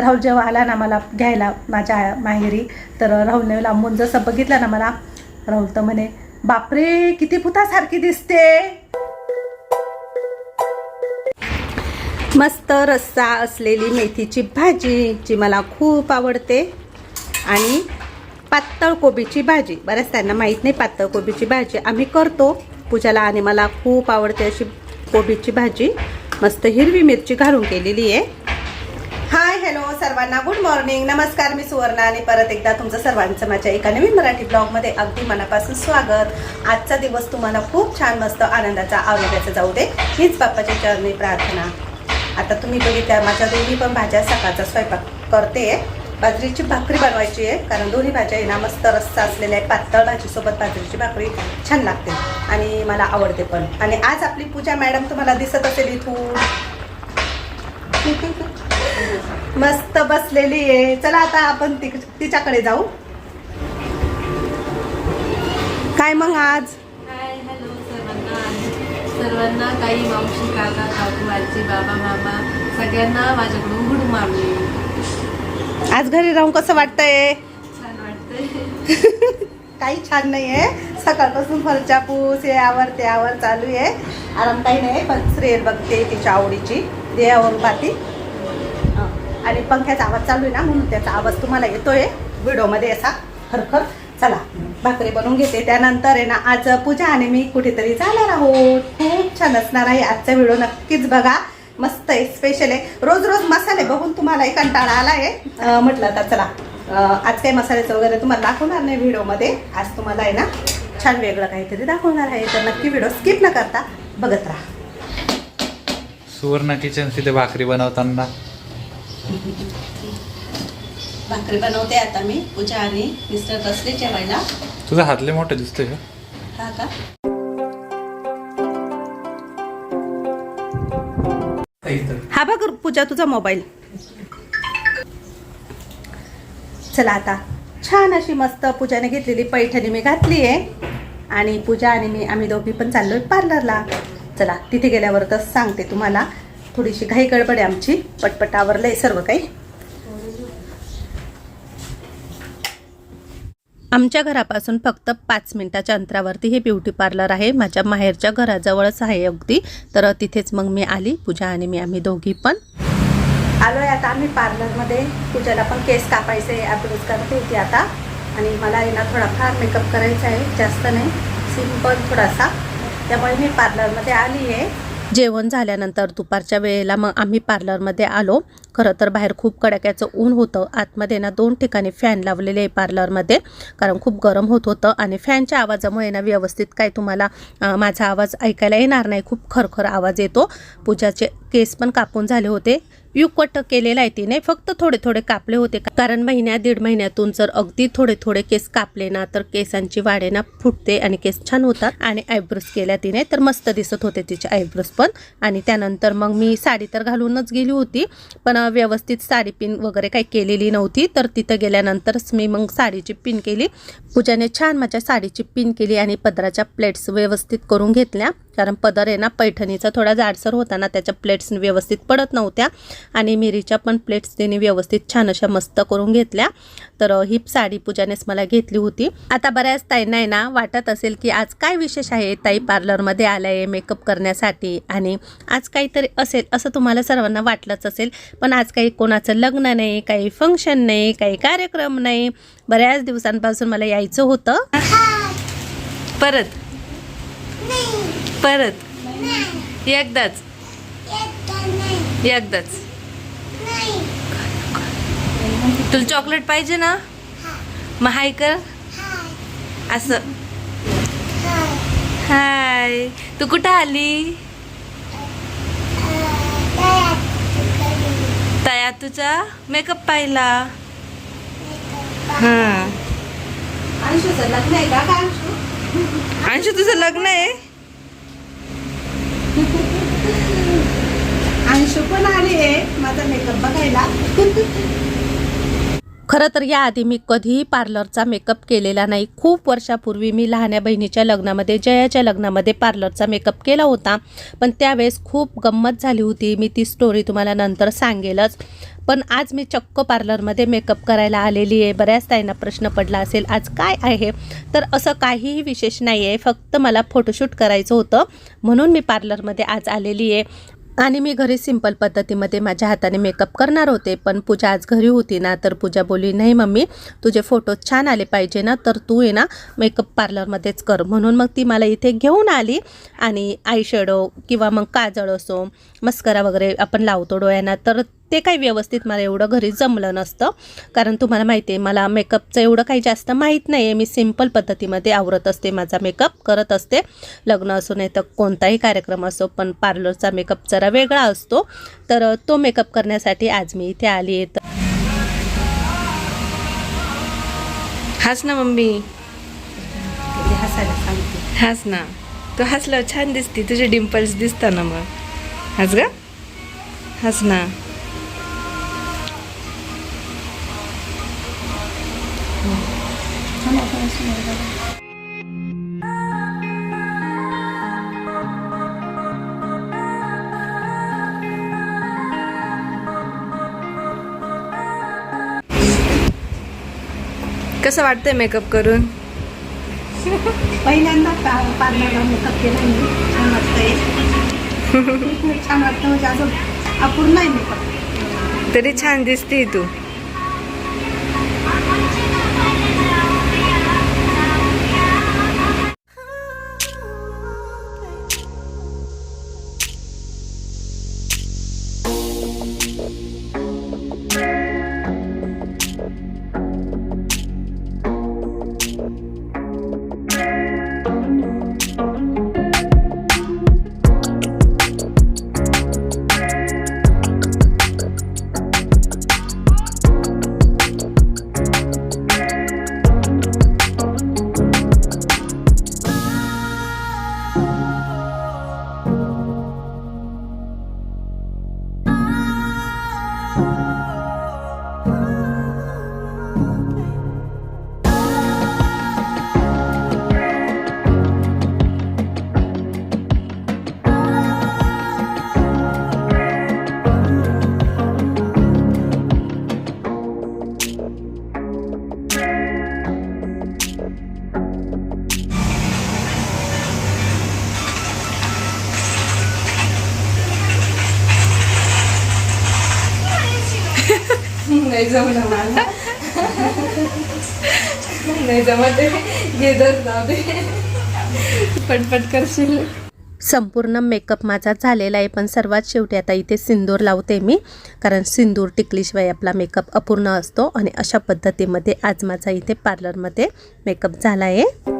राहुल जेव्हा आला ना मला घ्यायला माझ्या माहेरी तर राहुलने लांबून जसं बघितलं ना मला राहुल तर म्हणे बापरे किती भूतासारखी दिसते. मस्त रस्सा असलेली मेथीची भाजी जी मला खूप आवडते. आणि पातळ कोबीची भाजी. बऱ्याच त्यांना माहीत नाही पातळ कोबीची भाजी. आम्ही करतो. पूजाला आणि मला खूप आवडते अशी कोबीची भाजी. मस्त हिरवी मिरची घालून केलेली आहे. हाय हॅलो सर्वांना. गुड मॉर्निंग नमस्कार मी सुवर्णा आणि परत एकदा तुमचं सर्वांचं माझ्या एका नवीन मराठी ब्लॉगमध्ये अगदी मनापासून स्वागत. आजचा दिवस तुम्हाला खूप छान मस्त आनंदाचा आरोग्याचा जाऊ दे. हीच बाप्पाच्या चरणी प्रार्थना. आता तुम्ही बघितल्या माझ्या दोन्ही पण भाज्या सकाळचा स्वयंपाक करते. बाजरीची भाकरी बनवायची आहे कारण दोन्ही भाज्या आहे ना मस्त रस्ता असलेल्या आहे पातळ भाजीसोबत बाजरीची भाकरी छान लागते आणि मला आवडते पण. आणि आज आपली पूजा मॅडम तुम्हाला दिसत असेल इथून. मस्त बसलेली आहे. चला आता आपण तिच्याकडे जाऊ. काय मग आज? हाय हॅलो सर्वांना. सर्वांना काही मावशी काका काकू आजी बाबा मामा सगळ्यांना माझ्याकडून गुड मॉर्निंग आज घरी राहून कसं वाटतंय? छान वाटतंय. काही छान नाही आहे सकाळपासून फरच्या पूस हे आवर ते आवर चालू आहे. आराम काही नाही पण श्रेय बघते तिच्या आवडीची. देहावर पाहती. हं. आणि पंख्याचा आवाज चालू आहे ना म्हणून त्याचा आवाज तुम्हाला येतोय. व्हिडिओमध्ये असा खरखर चला भाकरी बनवून घेते. त्यानंतर आहे ना आज पूजा आणि मी कुठेतरी जाणार आहोत. खूप छान असणार आहे आजचा व्हिडिओ नक्कीच बघा. मस्त आहे स्पेशल आहे. रोज रोज मसाले बघून तुम्हाला एक कंटाळा आला आहे. म्हटलं आता चला. आज काही मसाल्याचं वगैरे तुम्हाला दाखवणार नाही व्हिडिओमध्ये आज तुम्हाला आहे ना छान वेगळं काहीतरी दाखवणार आहे. तर नक्की व्हिडिओ स्किप न करता बघत राहा. सुवर्ण किचन तिथे भाकरी बनवताना. भाकरी बनवते आता मी. पूजा आणि मिस्टर कसले जेवायला. तुझा हातले मोठे दिसतोय का? हा का? हा बघ पूजा तुझा मोबाईल. चला आता. छान अशी मस्त पूजाने घेतलेली पैठणी मी घातली आहे आणि पूजा आणि मी आम्ही दोघी पण चाललोय पार्लरला. चला तिथे गेल्यावर तर सांगते तुम्हाला. थोडीशी घाई गडबड आहे आमची. पटपट आवरलंय सर्व काही. आमच्या घरापासून फक्त पाच मिनिटाच्या अंतरावरती हे ब्युटी पार्लर आहे. माझ्या माहेरच्या घराजवळच आहे अगदी. तर तिथेच मग मी आली पूजा आणि मी आम्ही दोघी पण. आलोय आता आम्ही पार्लरमध्ये. पूजाला पण केस कापायचे ॲप्रोच करते होती आता. आणि मला आहे ना थोडाफार मेकअप करायचा आहे जास्त नाही. सिंपल थोडासा. त्यामुळे मी पार्लरमध्ये आली आहे. जेवण झाल्यानंतर दुपारच्या वेळेला मग आम्ही पार्लरमध्ये आलो. खरं तर बाहेर खूप कडाक्याचं ऊन होतं. आतमध्ये ना दोन ठिकाणी फॅन लावलेले आहे पार्लरमध्ये. कारण खूप गरम होत होतं आणि फॅनच्या आवाजामुळे ना व्यवस्थित काय तुम्हाला माझा आवाज ऐकायला येणार नाही. खूप खरखर आवाज येतो. पूजाचे केस पण कापून झाले होते. युकवट केलेला आहे तिने. फक्त थोडे थोडे कापले होते. कारण महिन्या दीड महिन्यातून जर अगदी थोडे थोडे केस कापले ना तर केसांची वाढेना ना फुटते आणि केस छान होतात. आणि आयब्रोज केल्या तिने तर मस्त दिसत होते तिचे आयब्रोज पण. आणि त्यानंतर मग मी साडी तर घालूनच गेली होती पण व्यवस्थित साडी पिन वगैरे काही केलेली नव्हती. तर तिथं गेल्यानंतरच मी मग साडीची पिन केली. पूजाने छान माझ्या साडीची पिन केली आणि पदराच्या प्लेट्स व्यवस्थित करून घेतल्या. कारण पदर आहे ना पैठणीचा थोडा जाडसर होता ना त्याच्या प्लेट्स व्यवस्थित पडत नव्हत्या. आणि मिरीच्या पण प्लेट्स तिने व्यवस्थित छान अशा मस्त करून घेतल्या. तर ही साडी पूजानेच मला घेतली होती. आता बऱ्याच ताईंना आहे ना वाटत असेल की आज काय विशेष आहे ताई पार्लरमध्ये आलं आहे मेकअप करण्यासाठी? आणि आज काहीतरी असेल असं तुम्हाला सर्वांना वाटलंच असेल पण आज काही कोणाचं लग्न नाही काही फंक्शन नाही काही कार्यक्रम नाही. बऱ्याच दिवसांपासून मला यायचं होतं. परत? परत? एकदाच? एकदाच? तुला चॉकलेट पाहिजे ना? मग हाय कर. असं. हाय. तू कुठं आली? तया तुझा? मेकअप पाहिला. हां. अंशूचं लग्न आहे का अंशू? अंशू तुझं लग्न आहे? अंशू पण आली आहे माझा मेकअप बघायला. खरं तर याआधी मी कधीही पार्लरचा मेकअप केलेला नाही. खूप वर्षापूर्वी मी लहान्या बहिणीच्या लग्नामध्ये जयाच्या लग्नामध्ये पार्लरचा मेकअप केला होता. पण त्यावेळेस खूप गंमत झाली होती. मी ती स्टोरी तुम्हाला नंतर सांगेलच. पण आज मी चक्क पार्लरमध्ये मेकअप करायला आलेली आहे. बऱ्याच ताईंना प्रश्न पडला असेल आज काय आहे? तर असं काहीही विशेष नाही आहे फक्त मला फोटोशूट करायचं होतं. म्हणून मी पार्लरमध्ये आज आलेली आहे. आणि मी घरी सिंपल पद्धतीमध्ये माझ्या हाताने मेकअप करणार होते पण पूजा आज घरी होती ना तर पूजा बोलली नाही मम्मी तुझे फोटो छान आले पाहिजे ना तर तू आहे ना मेकअप पार्लरमध्येच कर. म्हणून मग ती मला इथे घेऊन आली आणि आय शेडो किंवा मग काजळ असो मस्करा वगैरे आपण लावतो डोळ्यांना तर ते काही व्यवस्थित मला एवढं घरी जमलं नसतं. कारण तुम्हाला माहिती आहे मला मेकअपचं एवढं काही जास्त माहीत नाही आहे मी सिंपल पद्धतीमध्ये आवरत असते माझा मेकअप करत असते. लग्न असो नाही तर कोणताही कार्यक्रम असो पण पार्लरचा मेकअप जरा वेगळा असतो. तर तो मेकअप करण्यासाठी आज मी इथे आली आहे. तर हस ना मम्मी. हसायला सांगते. हस ना. तू हसल्यावर छान दिसते. तुझे डिम्पल्स दिसतात ना मग. हस ग. हस ना. कसं वाटतंय मेकअप करून? पहिल्यांदा पार्लरला मेकअप केला मी. छान वाटतंय. छान वाटतं. म्हणजे अजून अपूर्ण आहे मेकअप तरी छान दिसते तू. नाही जमलं मला. नाही जमत घेतच जाऊ दे पटपट करशील. संपूर्ण मेकअप माझा झालेला आहे पण सर्वात शेवटी आता इथे सिंदूर लावते मी. कारण सिंदूर टिकलीशिवाय आपला मेकअप अपूर्ण असतो आणि अशा पद्धतीमध्ये आज माझा इथे पार्लरमध्ये मेकअप झाला आहे.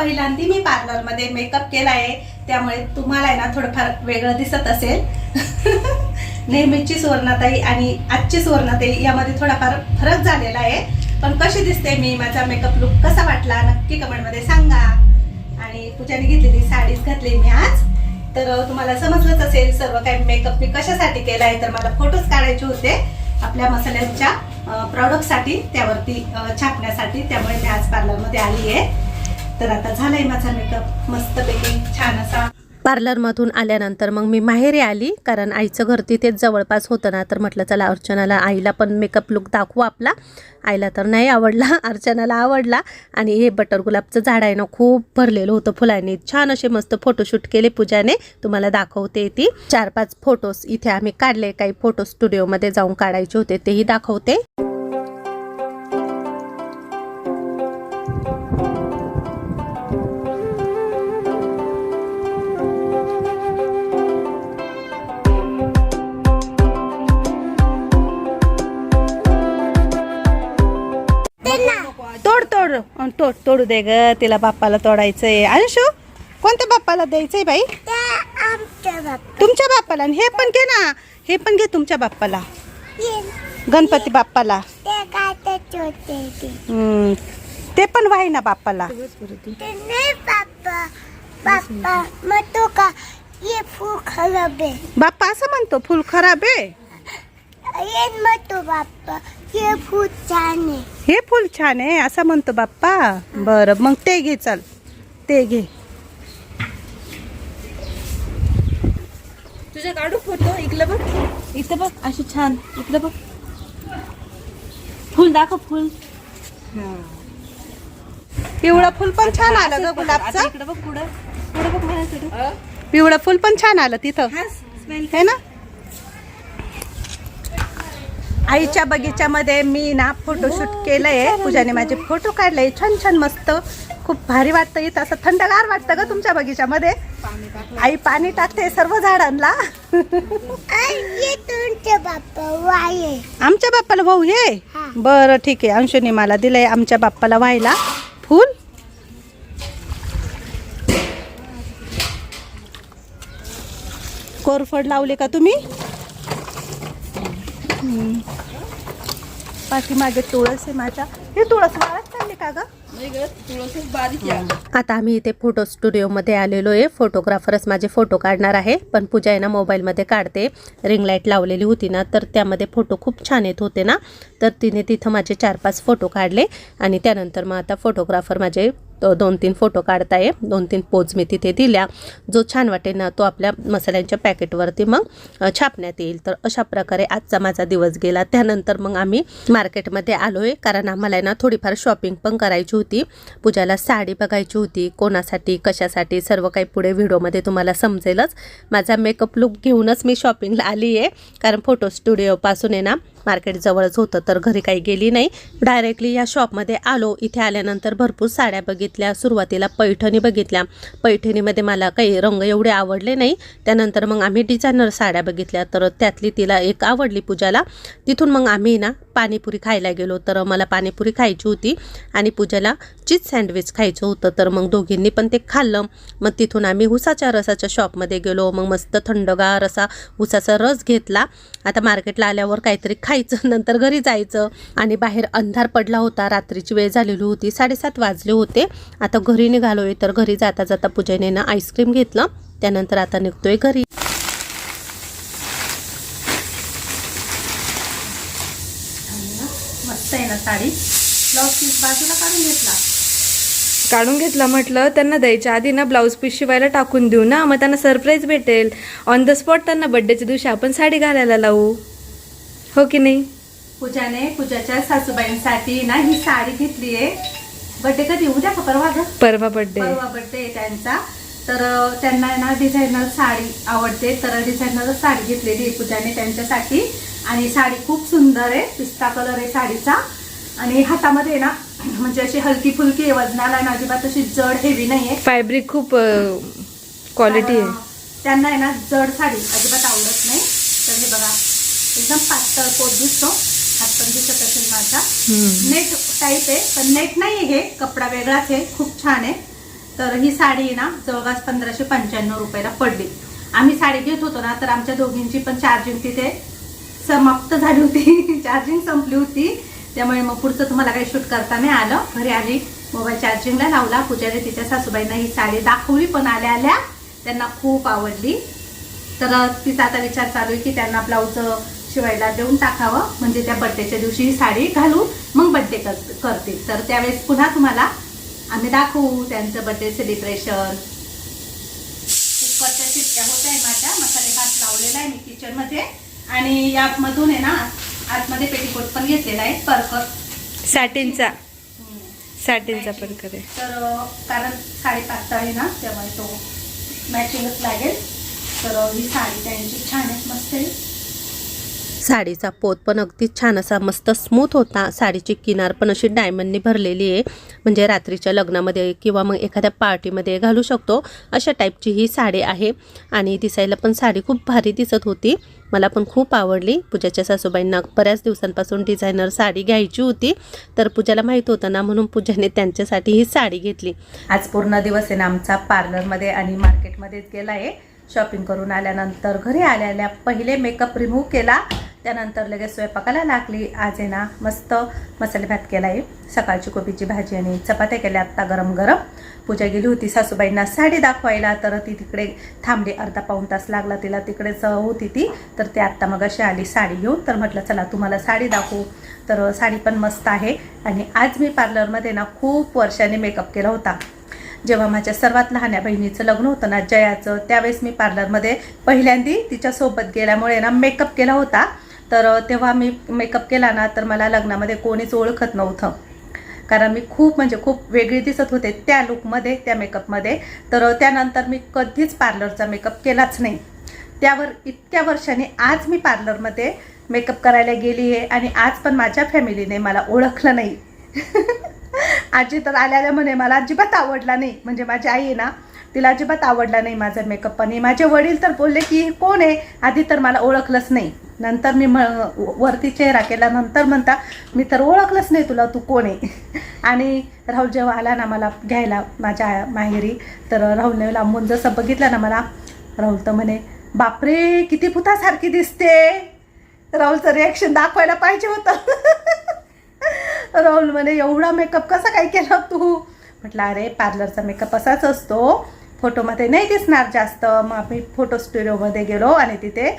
पहिल्यांदा मी पार्लरमध्ये मेकअप केला आहे त्यामुळे तुम्हाला आहे ना थोडंफार वेगळं दिसत असेल. नेहमीची सुवर्णाताई आणि आजची सुवर्णाताई यामध्ये थोडाफार फरक झालेला आहे. पण कशी दिसते मी माझा मेकअप लुक कसा वाटला नक्की कमेंटमध्ये सांगा. आणि पूजाने घेतलेली साडीच घातली मी आज. तर तुम्हाला समजलंच असेल सर्व काही मेकअप मी कशासाठी केला आहे तर मला फोटोज काढायचे होते आपल्या मसाल्यांच्या प्रॉडक्टसाठी त्यावरती छापण्यासाठी. त्यामुळे मी आज पार्लरमध्ये आली आहे. तर आता झालाय माझा मेकअप मस्तपैकी छान असा. पार्लरमधून आल्यानंतर मग मी माहेरी आली कारण आईचं घर तिथेच जवळपास होतं ना तर म्हटलं चला अर्चनाला आईला पण मेकअप लुक दाखवू आपला. आईला तर नाही आवडला अर्चनाला आवडला. आणि हे बटर गुलाबचं झाड आहे ना खूप भरलेलं होतं फुलांनी. छान असे मस्त फोटोशूट केले पूजाने. तुम्हाला दाखवते ती. चार पाच फोटोज इथे आम्ही काढले. काही फोटो स्टुडिओमध्ये जाऊन काढायचे होते तेही दाखवते. तोड दे ग तिला बाप्पाला तोडायचंय. अंशू कोणत्या बाप्पाला द्यायचंय बाई? तुमच्या बाप्पाला हे पण घे ना. हे पण घे तुमच्या बाप्पाला. गणपती बाप्पाला. ते पण वाही ना बाप्पाला बाप्पा. असं म्हणतो फुल खराब आहे. ये फूल छान आहे. हे फुल छान आहे असं म्हणतो बाप्पा. बरं मग ते घे चल. ते घे. तुझ्या काढू फोटो इकडं बघ. इथं बघ अशी छान. इकडं बघ. फुल दाखव फुल. पिवळं फुल पण छान आलं ग गुलाबचं. इकडं बघ पुढं. पुढं बघ पिवळं फुल पण छान आलं तिथं. स्मेल है ना? आईच्या बगीच्यामध्ये मी ना फोटोशूट केलंय. पूजाने माझे फोटो काढले. छान छान मस्त. खूप भारी वाटतं इथं. असं थंडगार वाटतं ग तुमच्या बगीच्यामध्ये. आई पाणी टाकते सर्व झाडांना. ये आमच्या बाप्पाला भाऊ हा. बरं ठीक आहे. अंशुने मला दिलंय आमच्या बाप्पाला व्हायला. फुल. कोरफड लावले का तुम्ही? हम्म. पाठीमागे तुळस आहे माझ्या. हे तुळस चालली का ग? आता आम्ही इथे फोटो स्टुडिओमध्ये आलेलो आहे. फोटोग्राफरच माझे फोटो काढणार आहे पण पूजा आहे ना मोबाईलमध्ये काढते. रिंग लाइट लावलेली होती ना तर त्यामध्ये फोटो खूप छान येत होते ना. तर तिने तिथं माझे चार पाच फोटो काढले आणि त्यानंतर मग आता फोटोग्राफर माझे दोन तीन फोटो काढता ये दोन तीन पोज मी तिथे दिल्या. जो छान वाटेल ना तो आपल्या मसाल्यांच्या पॅकेटवरती मग छापण्यात येईल. तर अशा प्रकारे आजचा माझा दिवस गेला. त्यानंतर मग आम्ही मार्केटमध्ये आलो आहे कारण आम्हाला आहे ना थोडीफार शॉपिंग पण करायची होती. पूजाला साडी बघायची होती. कोणासाठी कशासाठी सर्व काही पुढे व्हिडिओमध्ये तुम्हाला समजेलच. माझा मेकअप लुक घेऊनच मी शॉपिंगला आली आहे कारण फोटो स्टुडिओपासून आहे ना मार्केट जवळच होतं तर घरी काही गेली नाही. डायरेक्टली या शॉपमध्ये आलो. इथे आल्यानंतर भरपूर साड्या बघितल्या. सुरुवातीला पैठणी बघितल्या. पैठणीमध्ये मला काही रंग एवढे आवडले नाही. त्यानंतर मग आम्ही डिझायनर साड्या बघितल्या. तर त्यातली तिला एक आवडली पूजाला. तिथून मग आम्ही ना पाणीपुरी खायला गेलो. तर मला पाणीपुरी खायची होती आणि पूजाला चीज सँडविच खायचं होतं. तर मग दोघींनी पण ते खाल्लं. मग तिथून आम्ही उसाच्या रसाच्या शॉपमध्ये गेलो. मग मस्त थंडगार असा उसाचा रस घेतला. आता मार्केटला आल्यावर काहीतरी खायचं नंतर घरी जायचं आणि बाहेर अंधार पडला होता. रात्रीची वेळ झालेली होती. साडेसात वाजले होते. आता घरी निघालोय. तर घरी जाता जाता पूजेने ना आईस्क्रीम घेतलं. त्यानंतर आता निघतोय घरी. मस्त आहे ना साडी. ब्लाऊज पीस बाजूला काढून घेतला. काढून घेतला. म्हटलं त्यांना द्यायच्या आधी ना ब्लाऊज पीस शिवायला टाकून देऊ ना. मग त्यांना सरप्राईज भेटेल. ऑन द स्पॉट त्यांना बर्थडेच्या दिवशी आपण साडी घालायला लावू. हो की नाही? पूजाने पूजाच्या सासूबाईंसाठी ना ही साडी घेतली आहे. बर्थडे कधी? उद्या का परवा ग? परवा बर्थडे परवा बर्थडे आहे त्यांचा. तर त्यांना ना डिझायनर साडी आवडते. तर डिझायनर साडी घेतलेली आहे पूजाने त्यांच्यासाठी. आणि साडी खूप सुंदर आहे. पिस्ता कलर आहे साडीचा. आणि हातामध्ये ना म्हणजे अशी हलकी फुलकी आहे. वजनाला आणि अजिबात अशी जड हेवी नाही आहे फॅब्रिक खूप क्वालिटी आहे. त्यांना आहे ना जड साडी अजिबात आवडत नाही. तर हे बघा. एकदम पातळ पोट दिसतो. हात पण दिसत असेल माझा. नेट टाईप आहे पण नेट नाही हे. कपडा वेगळाच आहे खूप छान आहे. तर ही साडी आहे ना जवळपास पंधराशे पंच्याण्णव रुपयाला पडली. आम्ही साडी घेत होतो ना तर आमच्या दोघींची पण चार्जिंग तिथे समाप्त झाली होती. चार्जिंग संपली होती. त्यामुळे मग पुढचं तुम्हाला काही शूट करता नाही आलं. घरी आली मोबाईल चार्जिंगला लावला. पूजाने तिच्या सासूबाईंना ही साडी दाखवली पण आल्या आल्या त्यांना खूप आवडली. तर तिचा आता विचार चालू आहे की त्यांना ब्लाऊज शिवायला देऊन टाकावं. म्हणजे त्या बड्डेच्या दिवशी ही साडी घालून मग बड्डे करतील. तर त्यावेळेस पुन्हा तुम्हाला आम्ही दाखवू त्यांचं बड्डे सेलिब्रेशन कुकरच्या शिट्ट्या होत आहे माझ्या. मसाले भात लावलेला आहे मी किचनमध्ये आणि यामधून आहे ना आतमध्ये पेटीकोट पण घेतलेला आहे परकर. सॅटिनचा सॅटिनचा प्रकार आहे. तर कारण साडी पातळ आहे ना त्यामुळे तो मॅचिंगच लागेल. तर ही साडी त्यांची छान आहे मस्त आहे. साडीचा पोत पण अगदी छान असा मस्त स्मूथ होता. साडीची किनार पण अशी डायमंडनी भरलेली आहे. म्हणजे रात्रीच्या लग्नामध्ये किंवा मग एखाद्या पार्टीमध्ये घालू शकतो. अशा टाईपची ही साडी आहे. आणि दिसायला पण साडी खूप भारी दिसत होती. मला पण खूप आवडली. पूजाच्या सासूबाईंना बऱ्याच दिवसांपासून डिझायनर साडी घ्यायची होती. तर पूजाला माहीत होतं ना म्हणून पूजाने त्यांच्यासाठी ही साडी घेतली. आज पूर्ण दिवस आहे ना आमचा पार्लरमध्ये आणि मार्केटमध्येच गेला आहे शॉपिंग करून आल्यानंतर घरी आलेल्या पहिले मेकअप रिमूव्ह केला. त्यानंतर लगेच स्वयंपाकाला लागली. आज आहे ना मस्त मसाले भात केला आहे सकाळची कोबीची भाजी आणि चपात्या केल्या आत्ता गरम गरम पूजा गेली होती सासूबाईंना साडी दाखवायला तर ती तिकडे थांबली. अर्धा पाऊण तास लागला तिला तिकडेच होती ती. तर ती आत्ता मग अशी आली साडी घेऊन. तर म्हटलं चला तुम्हाला साडी दाखवू. तर साडी पण मस्त आहे. आणि आज मी पार्लरमध्ये ना खूप वर्षाने मेकअप केला होता. जेव्हा माझ्या सर्वात लहान्या बहिणीचं लग्न होतं ना जयाचं त्यावेळेस मी पार्लरमध्ये पहिल्यांदी तिच्यासोबत गेल्यामुळे ना मेकअप केला होता. तर तेव्हा मी मेकअप केला ना तर मला लग्नामध्ये कोणीच ओळखत नव्हतं. कारण मी खूप म्हणजे खूप वेगळी दिसत होते त्या लुकमध्ये त्या मेकअपमध्ये तर त्यानंतर मी कधीच पार्लरचा मेकअप केलाच नाही. त्यावर इतक्या वर्षांनी आज मी पार्लरमध्ये मेकअप करायला गेली आहे आणि आज पण माझ्या फॅमिलीने मला ओळखलं नाही. आजी तर आल्याला म्हणे मला अजिबात आवडला नाही. म्हणजे माझी आई आहे ना तिला अजिबात आवडला नाही माझा मेकअप पण माझे वडील तर बोलले की हे कोण आहे? आधी तर मला ओळखलंच नाही. नंतर मी म वरती चेहरा केला नंतर म्हणता मी तर ओळखलंच नाही तुला तू कोण आहे? आणि राहुल जेव्हा आला ना मला घ्यायला माझ्या माहेरी तर राहुलने लांबून जसं बघितलं ना मला राहुल तर म्हणे बापरे किती भूतासारखी दिसते. राहुलचं रिॲक्शन दाखवायला पाहिजे होतं. राहुल म्हणे एवढा मेकअप कसा काय केला तू? म्हटलं अरे पार्लरचा मेकअप असाच असतो. फोटोमध्ये नाही दिसणार जास्त. मग आम्ही फोटो स्टुडिओमध्ये गेलो आणि तिथे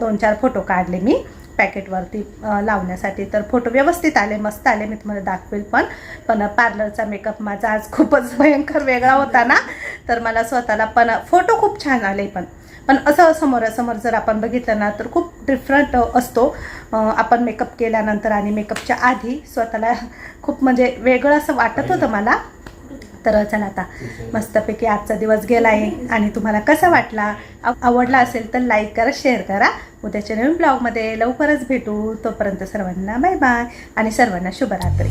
दोन चार फोटो काढले मी पॅकेटवरती लावण्यासाठी. तर फोटो व्यवस्थित आले मस्त आले. मी तुम्हाला दाखवेल पण. पण पार्लरचा मेकअप माझा आज खूपच भयंकर वेगळा होता ना. तर मला स्वतःला पण फोटो खूप छान आले पण. पण असं समोरासमोर जर आपण बघितलं ना तर खूप डिफरंट असतो. आपण मेकअप केल्यानंतर आणि मेकअपच्या आधी स्वतःला खूप म्हणजे वेगळं असं वाटत होतं मला. तर चला आता. मस्तपैकी आजचा दिवस गेला आहे. आणि तुम्हाला कसा वाटला आवडला असेल तर लाईक करा शेअर करा. उद्याच्या नवीन ब्लॉगमध्ये लवकरच भेटू. तोपर्यंत सर्वांना बाय बाय आणि सर्वांना शुभरात्री.